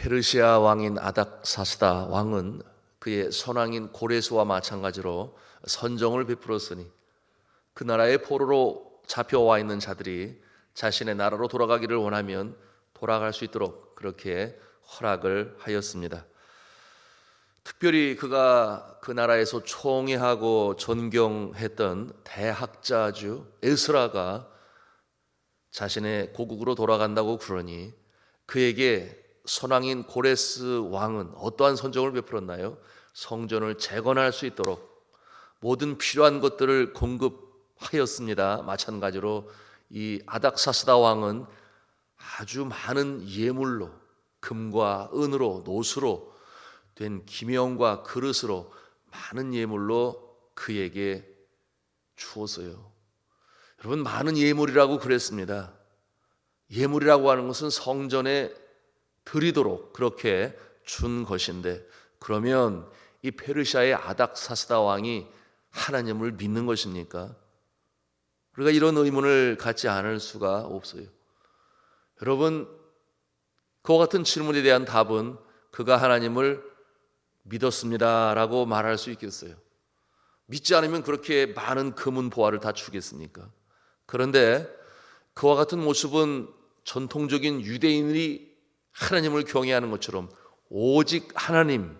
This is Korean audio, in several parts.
페르시아 왕인 아닥사스다 왕은 그의 선왕인 고레스와 마찬가지로 선정을 베풀었으니 그 나라의 포로로 잡혀와 있는 자들이 자신의 나라로 돌아가기를 원하면 돌아갈 수 있도록 그렇게 허락을 하였습니다. 특별히 그가 그 나라에서 총애하고 존경했던 대학자주 에스라가 자신의 고국으로 돌아간다고 그러니 그에게 선왕인 고레스 왕은 어떠한 선정을 베풀었나요? 성전을 재건할 수 있도록 모든 필요한 것들을 공급하였습니다. 마찬가지로 이 아닥사스다 왕은 아주 많은 예물로 금과 은으로 노수로 된 기명과 그릇으로 많은 예물로 그에게 주었어요. 여러분 많은 예물이라고 그랬습니다. 예물이라고 하는 것은 성전에 드리도록 그렇게 준 것인데 그러면 이 페르시아의 아닥사스다 왕이 하나님을 믿는 것입니까? 우리가 이런 의문을 갖지 않을 수가 없어요. 여러분 그와 같은 질문에 대한 답은 그가 하나님을 믿었습니다라고 말할 수 있겠어요. 믿지 않으면 그렇게 많은 금은 보화를 다 주겠습니까? 그런데 그와 같은 모습은 전통적인 유대인이 하나님을 경외하는 것처럼 오직 하나님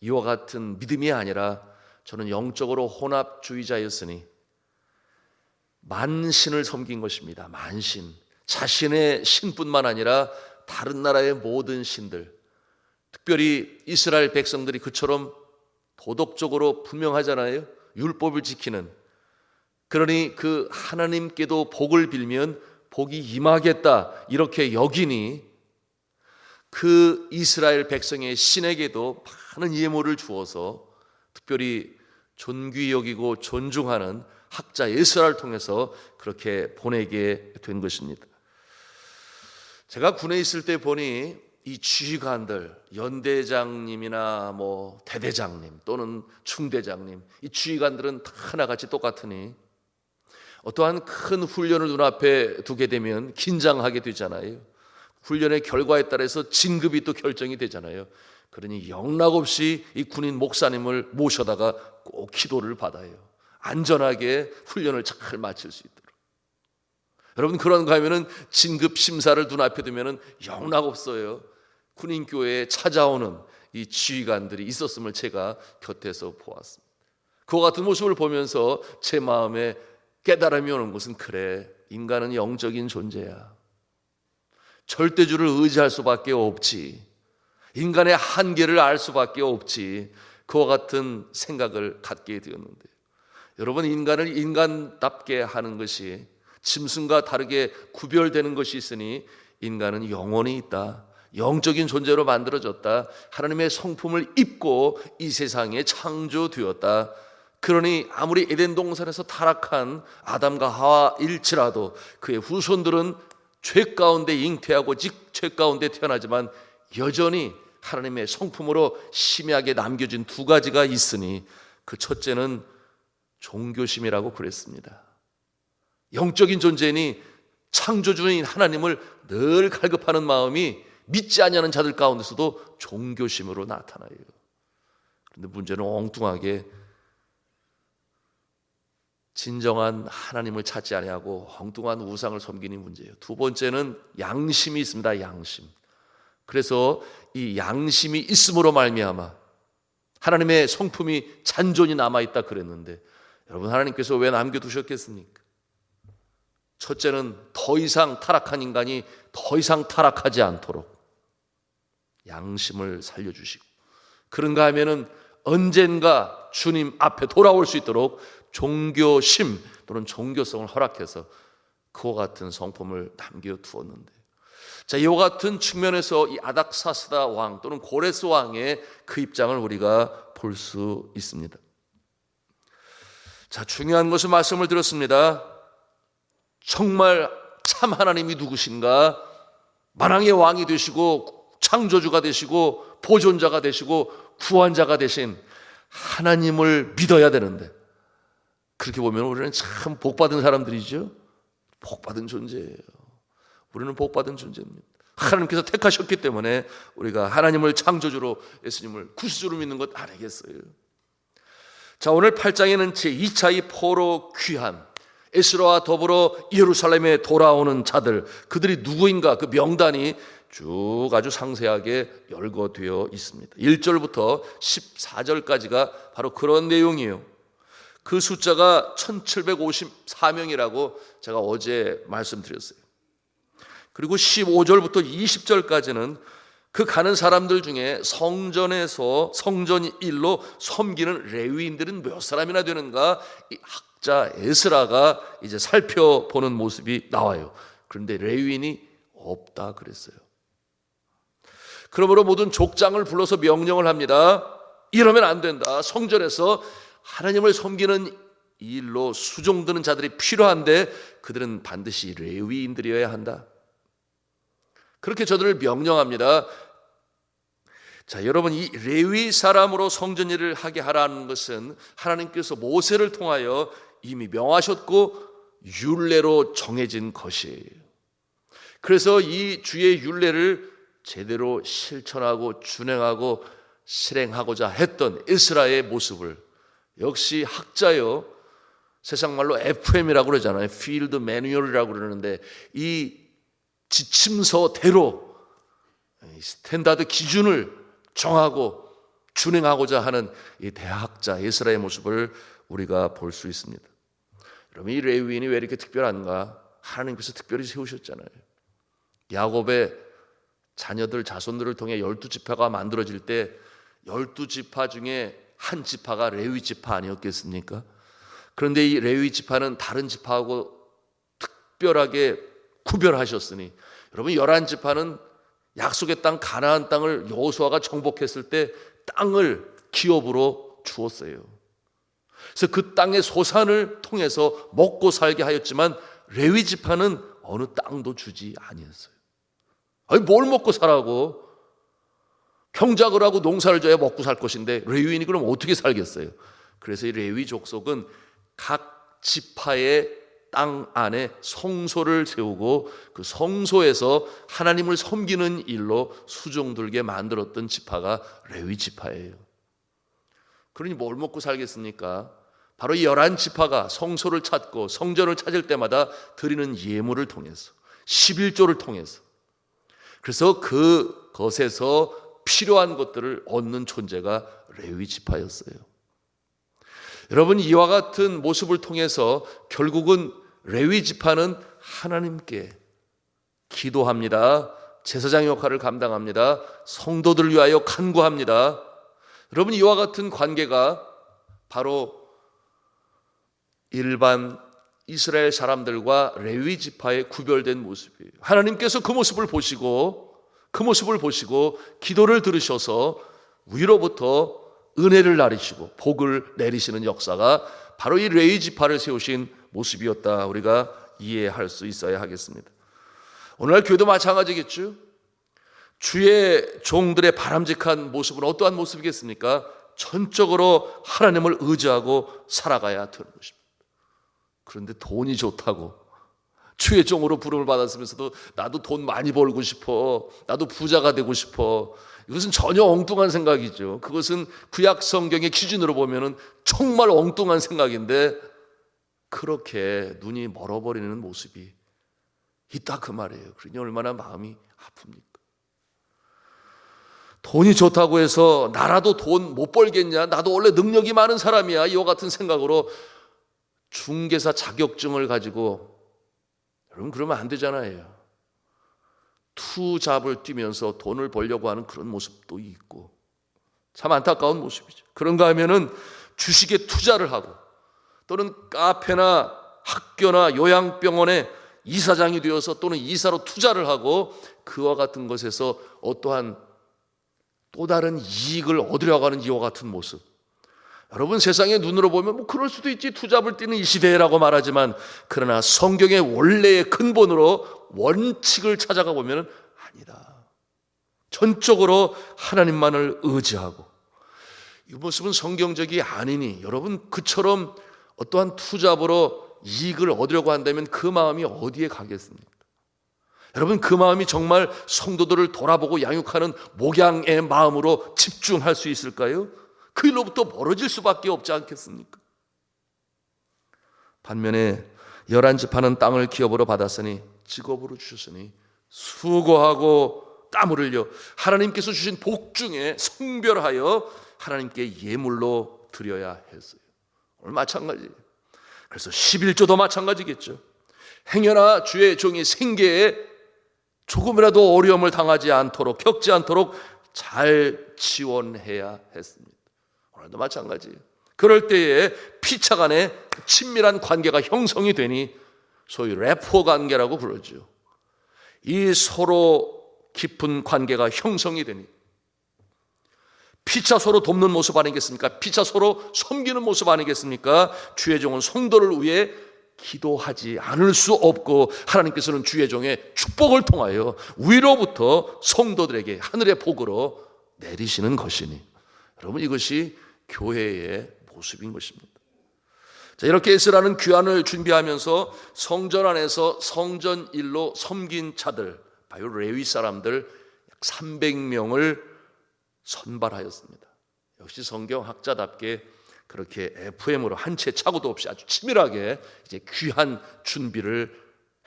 이와 같은 믿음이 아니라 저는 영적으로 혼합주의자였으니 만신을 섬긴 것입니다. 만신. 자신의 신뿐만 아니라 다른 나라의 모든 신들, 특별히 이스라엘 백성들이 그처럼 도덕적으로 분명하잖아요. 율법을 지키는. 그러니 그 하나님께도 복을 빌면 복이 임하겠다. 이렇게 여기니 그 이스라엘 백성의 신에게도 많은 예물을 주어서 특별히 존귀 여기고 존중하는 학자 예스라를 통해서 그렇게 보내게 된 것입니다. 제가 군에 있을 때 보니 이 지휘관들 연대장님이나 뭐 대대장님 또는 중대장님 이 지휘관들은 다 하나같이 똑같으니 어떠한 큰 훈련을 눈앞에 두게 되면 긴장하게 되잖아요. 훈련의 결과에 따라서 진급이 또 결정이 되잖아요. 그러니 영락 없이 이 군인 목사님을 모셔다가 꼭 기도를 받아요. 안전하게 훈련을 잘 마칠 수 있도록. 여러분 그런가 하면은 진급 심사를 눈앞에 두면은 영락 없어요. 군인 교회에 찾아오는 이 지휘관들이 있었음을 제가 곁에서 보았습니다. 그와 같은 모습을 보면서 제 마음에 깨달음이 오는 것은 그래 인간은 영적인 존재야. 절대주를 의지할 수밖에 없지. 인간의 한계를 알 수밖에 없지. 그와 같은 생각을 갖게 되었는데 여러분 인간을 인간답게 하는 것이 짐승과 다르게 구별되는 것이 있으니 인간은 영혼이 있다. 영적인 존재로 만들어졌다. 하나님의 성품을 입고 이 세상에 창조되었다. 그러니 아무리 에덴 동산에서 타락한 아담과 하와일지라도 그의 후손들은 죄 가운데 잉태하고 직죄 가운데 태어나지만 여전히 하나님의 성품으로 심야하게 남겨진 두 가지가 있으니 그 첫째는 종교심이라고 그랬습니다. 영적인 존재니 창조주인 하나님을 늘 갈급하는 마음이 믿지 않냐는 자들 가운데서도 종교심으로 나타나요. 그런데 문제는 엉뚱하게 진정한 하나님을 찾지 아니하고 엉뚱한 우상을 섬기는 문제예요. 두 번째는 양심이 있습니다. 양심. 그래서 이 양심이 있음으로 말미암아 하나님의 성품이 잔존이 남아 있다 그랬는데 여러분 하나님께서 왜 남겨 두셨겠습니까? 첫째는 더 이상 타락한 인간이 더 이상 타락하지 않도록 양심을 살려 주시고 그런가 하면은 언젠가 주님 앞에 돌아올 수 있도록 종교심 또는 종교성을 허락해서 그와 같은 성품을 남겨 두었는데 자, 이와 같은 측면에서 이 아닥사스다 왕 또는 고레스 왕의 그 입장을 우리가 볼 수 있습니다. 자, 중요한 것을 말씀을 드렸습니다. 정말 참 하나님이 누구신가? 만왕의 왕이 되시고 창조주가 되시고 보존자가 되시고 구원자가 되신 하나님을 믿어야 되는데 그렇게 보면 우리는 참 복받은 사람들이죠. 복받은 존재예요. 우리는 복받은 존재입니다. 하나님께서 택하셨기 때문에 우리가 하나님을 창조주로 예수님을 구수주로 믿는 것 아니겠어요? 자, 오늘 8장에는 제2차의 포로 귀환, 에스라와 더불어 예루살렘에 돌아오는 자들, 그들이 누구인가 그 명단이 쭉 아주 상세하게 열거되어 있습니다. 1절부터 14절까지가 바로 그런 내용이에요. 그 숫자가 1754명이라고 제가 어제 말씀드렸어요. 그리고 15절부터 20절까지는 그 가는 사람들 중에 성전에서 성전 일로 섬기는 레위인들은 몇 사람이나 되는가 이 학자 에스라가 이제 살펴보는 모습이 나와요. 그런데 레위인이 없다 그랬어요. 그러므로 모든 족장을 불러서 명령을 합니다. 이러면 안 된다. 성전에서 하나님을 섬기는 일로 수종드는 자들이 필요한데 그들은 반드시 레위인들이어야 한다. 그렇게 저들을 명령합니다. 자, 여러분 이 레위 사람으로 성전 일을 하게 하라는 것은 하나님께서 모세를 통하여 이미 명하셨고 율례로 정해진 것이에요. 그래서 이 주의 율례를 제대로 실천하고 준행하고 실행하고자 했던 이스라엘의 모습을 역시 학자요 세상 말로 FM이라고 그러잖아요. 필드 매뉴얼이라고 그러는데 이 지침서대로 스탠다드 기준을 정하고 준행하고자 하는 이 대학자 이스라엘의 모습을 우리가 볼 수 있습니다. 여러분 이 레위인이 왜 이렇게 특별한가? 하나님께서 특별히 세우셨잖아요. 야곱의 자녀들 자손들을 통해 열두 지파가 만들어질 때 열두 지파 중에 한 지파가 레위 지파 아니었겠습니까? 그런데 이 레위 지파는 다른 지파하고 특별하게 구별하셨으니 여러분 열한 지파는 약속의 땅 가나안 땅을 여호수아가 정복했을 때 땅을 기업으로 주었어요. 그래서 그 땅의 소산을 통해서 먹고 살게 하였지만 레위 지파는 어느 땅도 주지 아니었어요. 아니 뭘 먹고 살라고? 경작을 하고 농사를 져야 먹고 살 것인데 레위인이 그럼 어떻게 살겠어요? 그래서 이 레위 족속은 각 지파의 땅 안에 성소를 세우고 그 성소에서 하나님을 섬기는 일로 수종 들게 만들었던 지파가 레위 지파예요. 그러니 뭘 먹고 살겠습니까? 바로 이 열한 지파가 성소를 찾고 성전을 찾을 때마다 드리는 예물을 통해서 11조를 통해서 그래서 그 것에서 필요한 것들을 얻는 존재가 레위 지파였어요. 여러분 이와 같은 모습을 통해서 결국은 레위 지파는 하나님께 기도합니다. 제사장 역할을 감당합니다. 성도들을 위하여 간구합니다. 여러분 이와 같은 관계가 바로 일반 이스라엘 사람들과 레위 지파의 구별된 모습이에요. 하나님께서 그 모습을 보시고 그 모습을 보시고 기도를 들으셔서 위로부터 은혜를 나리시고 복을 내리시는 역사가 바로 이 레위 지파를 세우신 모습이었다. 우리가 이해할 수 있어야 하겠습니다. 오늘날 교회도 마찬가지겠죠. 주의 종들의 바람직한 모습은 어떠한 모습이겠습니까? 전적으로 하나님을 의지하고 살아가야 되는 것입니다. 그런데 돈이 좋다고 주의 종으로 부름을 받았으면서도 나도 돈 많이 벌고 싶어. 나도 부자가 되고 싶어. 이것은 전혀 엉뚱한 생각이죠. 그것은 구약 성경의 기준으로 보면은 정말 엉뚱한 생각인데 그렇게 눈이 멀어버리는 모습이 있다 그 말이에요. 그러니 얼마나 마음이 아픕니까? 돈이 좋다고 해서 나라도 돈 못 벌겠냐? 나도 원래 능력이 많은 사람이야. 이와 같은 생각으로 중개사 자격증을 가지고 여러분 그러면 안 되잖아요. 투잡을 뛰면서 돈을 벌려고 하는 그런 모습도 있고 참 안타까운 모습이죠. 그런가 하면은 주식에 투자를 하고 또는 카페나 학교나 요양병원에 이사장이 되어서 또는 이사로 투자를 하고 그와 같은 것에서 어떠한 또 다른 이익을 얻으려고 하는 이와 같은 모습. 여러분 세상의 눈으로 보면 뭐 그럴 수도 있지 투잡을 뛰는 이 시대라고 말하지만 그러나 성경의 원래의 근본으로 원칙을 찾아가 보면 아니다. 전적으로 하나님만을 의지하고 이 모습은 성경적이 아니니 여러분 그처럼 어떠한 투잡으로 이익을 얻으려고 한다면 그 마음이 어디에 가겠습니까? 여러분 그 마음이 정말 성도들을 돌아보고 양육하는 목양의 마음으로 집중할 수 있을까요? 그 일로부터 멀어질 수밖에 없지 않겠습니까? 반면에 열한 지파는 땅을 기업으로 받았으니 직업으로 주셨으니 수고하고 땀을 흘려 하나님께서 주신 복 중에 성별하여 하나님께 예물로 드려야 했어요. 오늘 마찬가지예요. 그래서 11조도 마찬가지겠죠. 행여나 주의 종이 생계에 조금이라도 어려움을 당하지 않도록 겪지 않도록 잘 지원해야 했습니다. 오늘도 마찬가지예요. 그럴 때에 피차 간의 친밀한 관계가 형성이 되니 소위 레포 관계라고 부르죠. 이 서로 깊은 관계가 형성이 되니 피차 서로 돕는 모습 아니겠습니까? 피차 서로 섬기는 모습 아니겠습니까? 주의 종은 성도를 위해 기도하지 않을 수 없고 하나님께서는 주의 종의 축복을 통하여 위로부터 성도들에게 하늘의 복으로 내리시는 것이니 여러분 이것이 교회의 모습인 것입니다. 자, 이렇게 에스라는 귀환을 준비하면서 성전 안에서 성전 일로 섬긴 자들, 바로 레위 사람들 약 300명을 선발하였습니다. 역시 성경 학자답게 그렇게 FM으로 한채 차고도 없이 아주 치밀하게 이제 귀한 준비를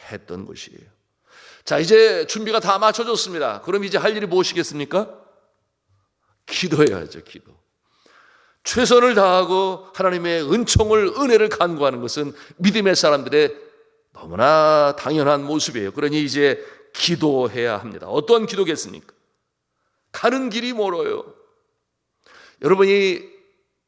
했던 것이에요. 자, 이제 준비가 다 맞춰졌습니다. 그럼 이제 할 일이 무엇이겠습니까? 기도해야죠, 기도. 최선을 다하고 하나님의 은총을, 은혜를 간구하는 것은 믿음의 사람들의 너무나 당연한 모습이에요. 그러니 이제 기도해야 합니다. 어떤 기도겠습니까? 가는 길이 멀어요. 여러분이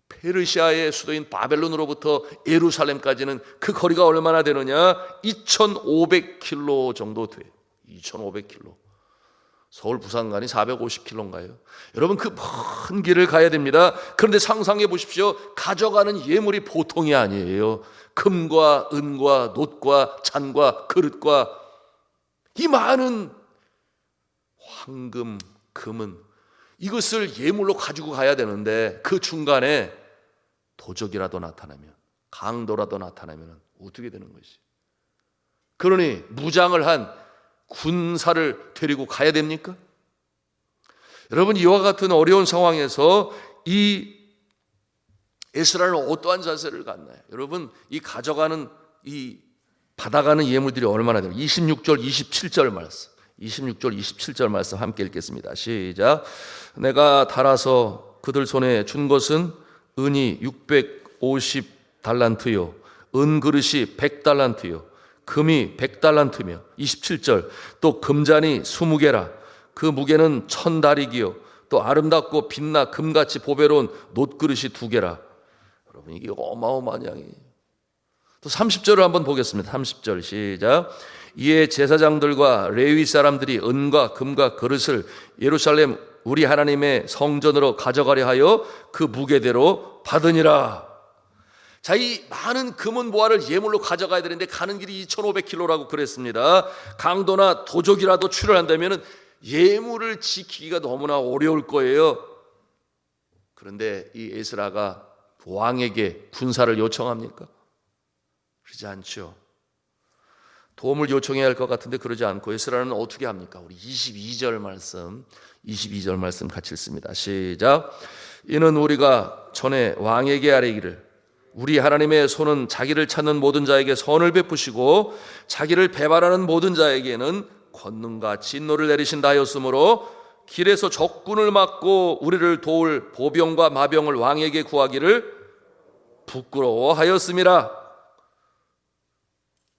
페르시아의 수도인 바벨론으로부터 예루살렘까지는 그 거리가 얼마나 되느냐? 2,500km 정도 돼. 2,500km. 서울 부산 간이 450km인가요? 여러분 그 먼 길을 가야 됩니다. 그런데 상상해 보십시오. 가져가는 예물이 보통이 아니에요. 금과 은과 놋과 잔과 그릇과 이 많은 황금, 금은 이것을 예물로 가지고 가야 되는데 그 중간에 도적이라도 나타나면 강도라도 나타나면 어떻게 되는 것이? 그러니 무장을 한 군사를 데리고 가야 됩니까? 여러분 이와 같은 어려운 상황에서 이 에스라는 어떠한 자세를 갖나요? 여러분 이 가져가는 이 받아가는 예물들이 얼마나 되나? 26절 27절 말씀. 26절 27절 말씀 함께 읽겠습니다. 시작. 내가 달아서 그들 손에 준 것은 은이 650 달란트요. 은 그릇이 100 달란트요. 금이 100 달란트며 27절 또 금잔이 20개라. 그 무게는 천 다리기요. 또 아름답고 빛나 금같이 보배로운 놋그릇이 두 개라. 여러분 이게 어마어마한 양이에요. 또 30절을 한번 보겠습니다. 30절 시작. 이에 제사장들과 레위 사람들이 은과 금과 그릇을 예루살렘 우리 하나님의 성전으로 가져가려 하여 그 무게대로 받으니라. 자, 이 많은 금은 보화를 예물로 가져가야 되는데 가는 길이 2,500km라고 그랬습니다. 강도나 도적이라도 출혈한다면 예물을 지키기가 너무나 어려울 거예요. 그런데 이 에스라가 왕에게 군사를 요청합니까? 그러지 않죠. 도움을 요청해야 할 것 같은데 그러지 않고 에스라는 어떻게 합니까? 우리 22절 말씀, 22절 말씀 같이 읽습니다. 시작. 이는 우리가 전에 왕에게 아뢰기를 우리 하나님의 손은 자기를 찾는 모든 자에게 선을 베푸시고 자기를 배반하는 모든 자에게는 권능과 진노를 내리신다 하였으므로 길에서 적군을 막고 우리를 도울 보병과 마병을 왕에게 구하기를 부끄러워하였음이라.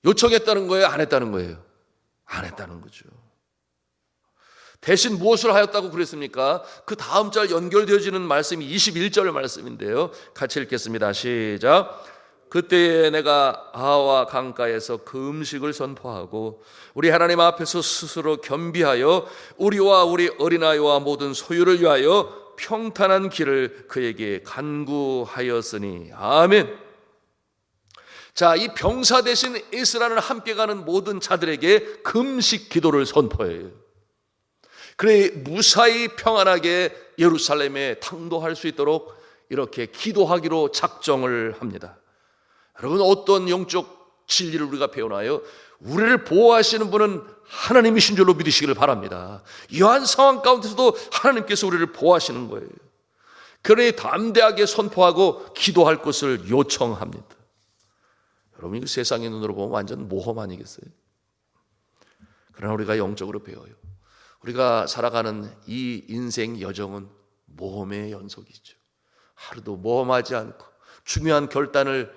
요청했다는 거예요? 안 했다는 거예요? 안 했다는 거죠. 대신 무엇을 하였다고 그랬습니까? 그 다음 절 연결되어지는 말씀이 21절 말씀인데요. 같이 읽겠습니다. 시작. 그때에 내가 아와 강가에서 그 음식을 선포하고 우리 하나님 앞에서 스스로 겸비하여 우리와 우리 어린아이와 모든 소유를 위하여 평탄한 길을 그에게 간구하였으니 아멘. 자, 이 병사 대신 에스라는 함께 가는 모든 자들에게 금식 기도를 선포해요. 그래 무사히 평안하게 예루살렘에 당도할 수 있도록 이렇게 기도하기로 작정을 합니다. 여러분 어떤 영적 진리를 우리가 배워나요. 우리를 보호하시는 분은 하나님이신 줄로 믿으시기를 바랍니다. 이러한 상황 가운데서도 하나님께서 우리를 보호하시는 거예요. 그러니 담대하게 선포하고 기도할 것을 요청합니다. 여러분, 이 세상의 눈으로 보면 완전 모험 아니겠어요? 그러나 우리가 영적으로 배워요. 우리가 살아가는 이 인생 여정은 모험의 연속이죠. 하루도 모험하지 않고 중요한 결단을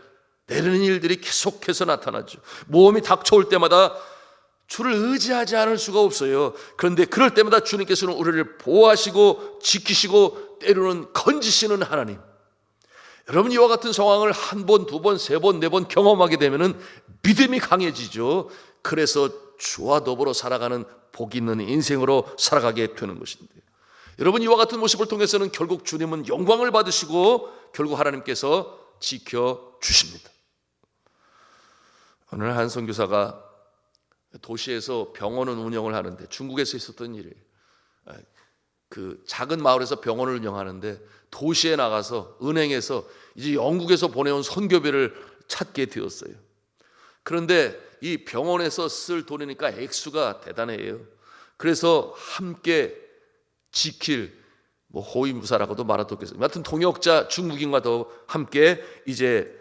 내리는 일들이 계속해서 나타나죠. 모험이 닥쳐올 때마다 주를 의지하지 않을 수가 없어요. 그런데 그럴 때마다 주님께서는 우리를 보호하시고 지키시고 때로는 건지시는 하나님. 여러분 이와 같은 상황을 한 번, 두 번, 세 번, 네 번 경험하게 되면은 믿음이 강해지죠. 그래서 주와 더불어 살아가는 복 있는 인생으로 살아가게 되는 것인데. 여러분 이와 같은 모습을 통해서는 결국 주님은 영광을 받으시고 결국 하나님께서 지켜 주십니다. 오늘 한 선교사가 도시에서 병원을 운영을 하는데 중국에서 있었던 일이에요. 그 작은 마을에서 병원을 운영하는데 도시에 나가서 은행에서 이제 영국에서 보내온 선교비를 찾게 되었어요. 그런데 이 병원에서 쓸 돈이니까 액수가 대단해요. 그래서 함께 지킬 뭐 호위무사라고도 수 없겠어요. 여하튼 동역자 중국인과도 함께 이제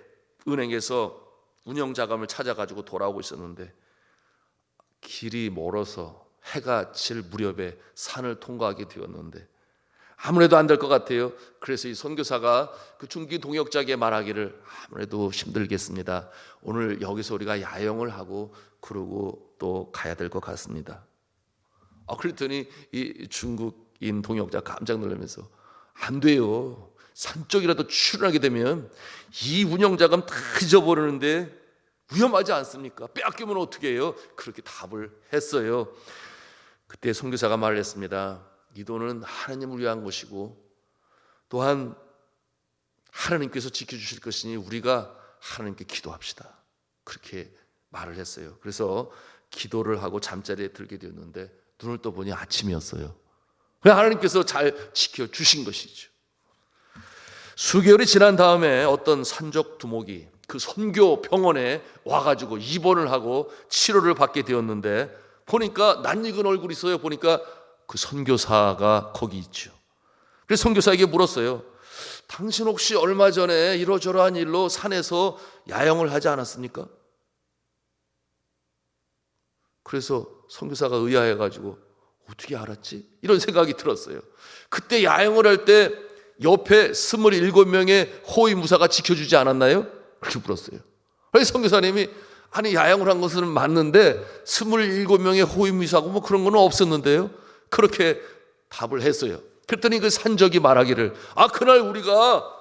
은행에서 운영 자금을 찾아가지고 돌아오고 있었는데 길이 멀어서 해가 질 무렵에 산을 통과하게 되었는데 아무래도 안 될 것 같아요. 그래서 이 선교사가 그 중기 동역자에게 말하기를 아무래도 힘들겠습니다. 오늘 여기서 우리가 야영을 하고 그러고 또 가야 될 것 같습니다. 아 그랬더니 이 중국인 동역자 깜짝 놀라면서 안 돼요. 산 쪽이라도 출연하게 되면 이 운영자금 다 잊어버리는데 위험하지 않습니까? 빼앗기면 어떻게 해요? 그렇게 답을 했어요. 그때 선교사가 말을 했습니다. 이 돈은 하나님을 위한 것이고 또한 하나님께서 지켜주실 것이니 우리가 하나님께 기도합시다. 그렇게 말을 했어요. 그래서 기도를 하고 잠자리에 들게 되었는데 눈을 떠보니 아침이었어요. 하나님께서 잘 지켜주신 것이죠. 수개월이 지난 다음에 어떤 산적 두목이 그 선교 병원에 와가지고 입원을 하고 치료를 받게 되었는데 보니까 낯익은 얼굴이 있어요. 보니까 그 선교사가 거기 있죠. 그래서 선교사에게 물었어요. 당신 혹시 얼마 전에 이러저러한 일로 산에서 야영을 하지 않았습니까? 그래서 선교사가 의아해 가지고 어떻게 알았지? 이런 생각이 들었어요. 그때 야영을 할 때 옆에 27명의 호위 무사가 지켜주지 않았나요? 그렇게 물었어요. 그래서 선교사님이 아니 야영을 한 것은 맞는데 27명의 호위 무사고 뭐 그런 거는 없었는데요. 그렇게 답을 했어요. 그랬더니 그 산적이 말하기를 아 그날 우리가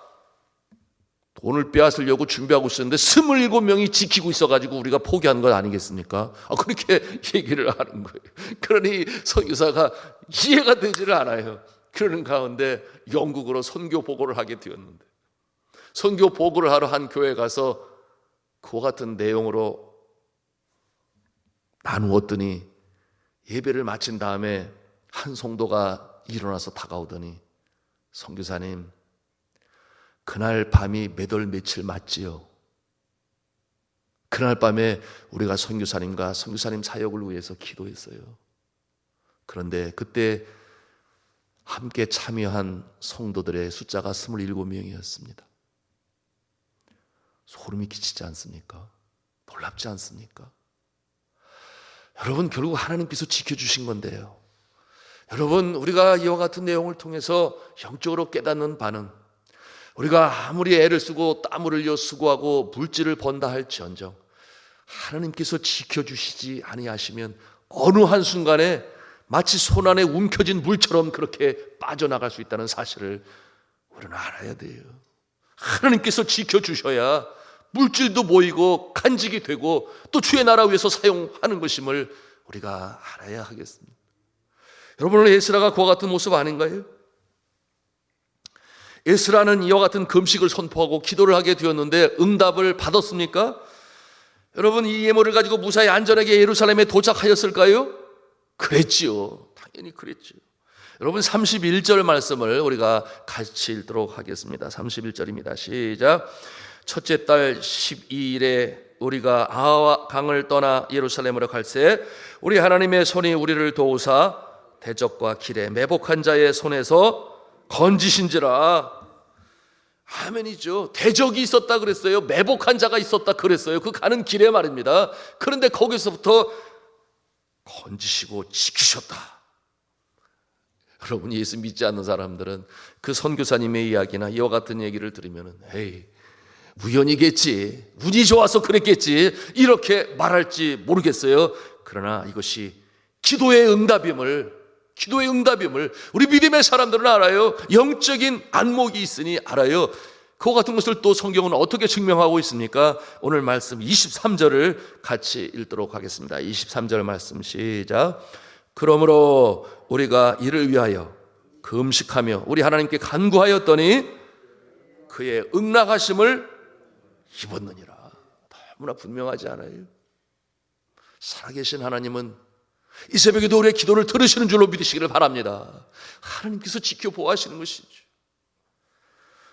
돈을 빼앗으려고 준비하고 있었는데 27명이 지키고 있어가지고 우리가 포기한 것 아니겠습니까? 아, 그렇게 얘기를 하는 거예요. 그러니 선교사가 이해가 되지를 않아요. 그러는 가운데 영국으로 선교 보고를 하게 되었는데 선교 보고를 하러 한 교회 가서 그와 같은 내용으로 나누었더니 예배를 마친 다음에 한 성도가 일어나서 다가오더니 선교사님 그날 밤이 몇 월 며칠 맞지요? 그날 밤에 우리가 선교사님과 선교사님 사역을 위해서 기도했어요. 그런데 그때 함께 참여한 성도들의 숫자가 27명이었습니다. 소름이 끼치지 않습니까? 놀랍지 않습니까? 여러분 결국 하나님께서 지켜주신 건데요. 여러분 우리가 이와 같은 내용을 통해서 영적으로 깨닫는 바는 우리가 아무리 애를 쓰고 땀을 흘려 수고하고 물질을 번다 할지언정 하나님께서 지켜주시지 아니하시면 어느 한 순간에 마치 손안에 움켜진 물처럼 그렇게 빠져나갈 수 있다는 사실을 우리는 알아야 돼요. 하나님께서 지켜주셔야 물질도 모이고 간직이 되고 또 주의 나라 위해서 사용하는 것임을 우리가 알아야 하겠습니다. 여러분 에스라가 그와 같은 모습 아닌가요? 에스라는 이와 같은 금식을 선포하고 기도를 하게 되었는데 응답을 받았습니까? 여러분 이 예물을 가지고 무사히 안전하게 예루살렘에 도착하였을까요? 그랬지요. 당연히 그랬지요. 여러분 31절 말씀을 우리가 같이 읽도록 하겠습니다. 31절입니다. 시작. 첫째 달 12일에 우리가 아와 강을 떠나 예루살렘으로 갈새 우리 하나님의 손이 우리를 도우사 대적과 길에 매복한 자의 손에서 건지신지라 아멘이죠. 대적이 있었다 그랬어요. 매복한 자가 있었다 그랬어요. 그 가는 길에 말입니다. 그런데 거기서부터 건지시고 지키셨다. 여러분 예수 믿지 않는 사람들은 그 선교사님의 이야기나 이와 같은 얘기를 들으면은 에이 우연이겠지 운이 좋아서 그랬겠지 이렇게 말할지 모르겠어요. 그러나 이것이 기도의 응답임을 기도의 응답임을 우리 믿음의 사람들은 알아요. 영적인 안목이 있으니 알아요. 그와 같은 것을 또 성경은 어떻게 증명하고 있습니까? 오늘 말씀 23절을 같이 읽도록 하겠습니다. 23절 말씀 시작. 그러므로 우리가 이를 위하여 금식하며 우리 하나님께 간구하였더니 그의 응낙하심을 입었느니라. 너무나 분명하지 않아요? 살아계신 하나님은 이 새벽에도 우리의 기도를 들으시는 줄로 믿으시기를 바랍니다. 하나님께서 지켜보아하시는 것이죠.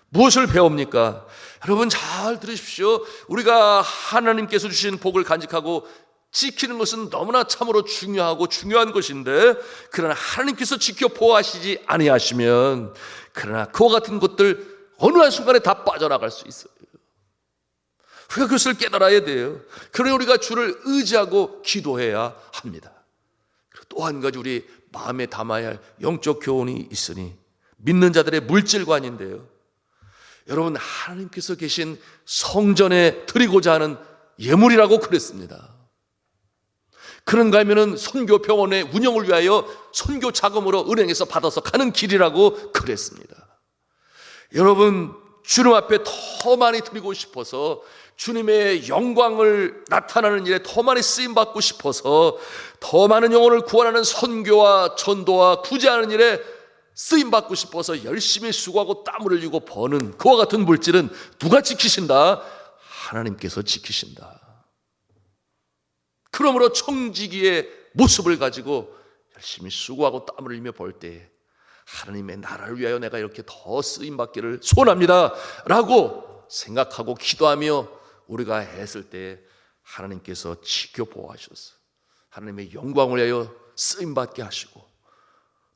무엇을 배웁니까? 여러분 잘 들으십시오. 우리가 하나님께서 주신 복을 간직하고 지키는 것은 너무나 참으로 중요하고 중요한 것인데 그러나 하나님께서 지켜 보호하시지 아니하시면 그러나 그와 같은 것들 어느 한 순간에 다 빠져나갈 수 있어요. 우리가 그것을 깨달아야 돼요. 그러니 우리가 주를 의지하고 기도해야 합니다. 또 한 가지 우리 마음에 담아야 할 영적 교훈이 있으니 믿는 자들의 물질관인데요. 여러분 하나님께서 계신 성전에 드리고자 하는 예물이라고 그랬습니다. 그런가 하면은 선교 병원의 운영을 위하여 선교 자금으로 은행에서 받아서 가는 길이라고 그랬습니다. 여러분 주님 앞에 더 많이 드리고 싶어서 주님의 영광을 나타나는 일에 더 많이 쓰임 받고 싶어서 더 많은 영혼을 구원하는 선교와 전도와 구제하는 일에 쓰임 받고 싶어서 열심히 수고하고 땀을 흘리고 버는 그와 같은 물질은 누가 지키신다? 하나님께서 지키신다. 그러므로 청지기의 모습을 가지고 열심히 수고하고 땀을 흘리며 벌 때 하나님의 나라를 위하여 내가 이렇게 더 쓰임 받기를 소원합니다. 라고 생각하고 기도하며 우리가 했을 때 하나님께서 지켜 보호하셨어. 하나님의 영광을 위하여 쓰임 받게 하시고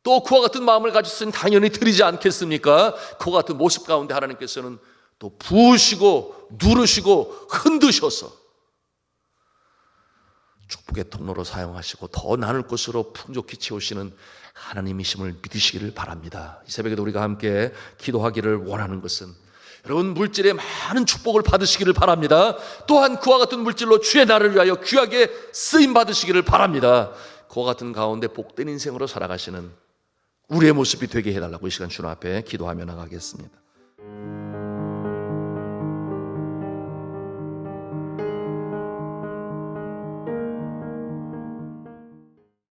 또 그와 같은 마음을 가졌으니 당연히 드리지 않겠습니까? 그와 같은 모습 가운데 하나님께서는 또 부으시고 누르시고 흔드셔서 축복의 통로로 사용하시고 더 나눌 것으로 풍족히 채우시는 하나님이심을 믿으시기를 바랍니다. 이 새벽에도 우리가 함께 기도하기를 원하는 것은 여러분 물질의 많은 축복을 받으시기를 바랍니다. 또한 그와 같은 물질로 주의 나를 위하여 귀하게 쓰임 받으시기를 바랍니다. 그와 같은 가운데 복된 인생으로 살아가시는 우리의 모습이 되게 해달라고 이 시간 주님 앞에 기도하며 나가겠습니다.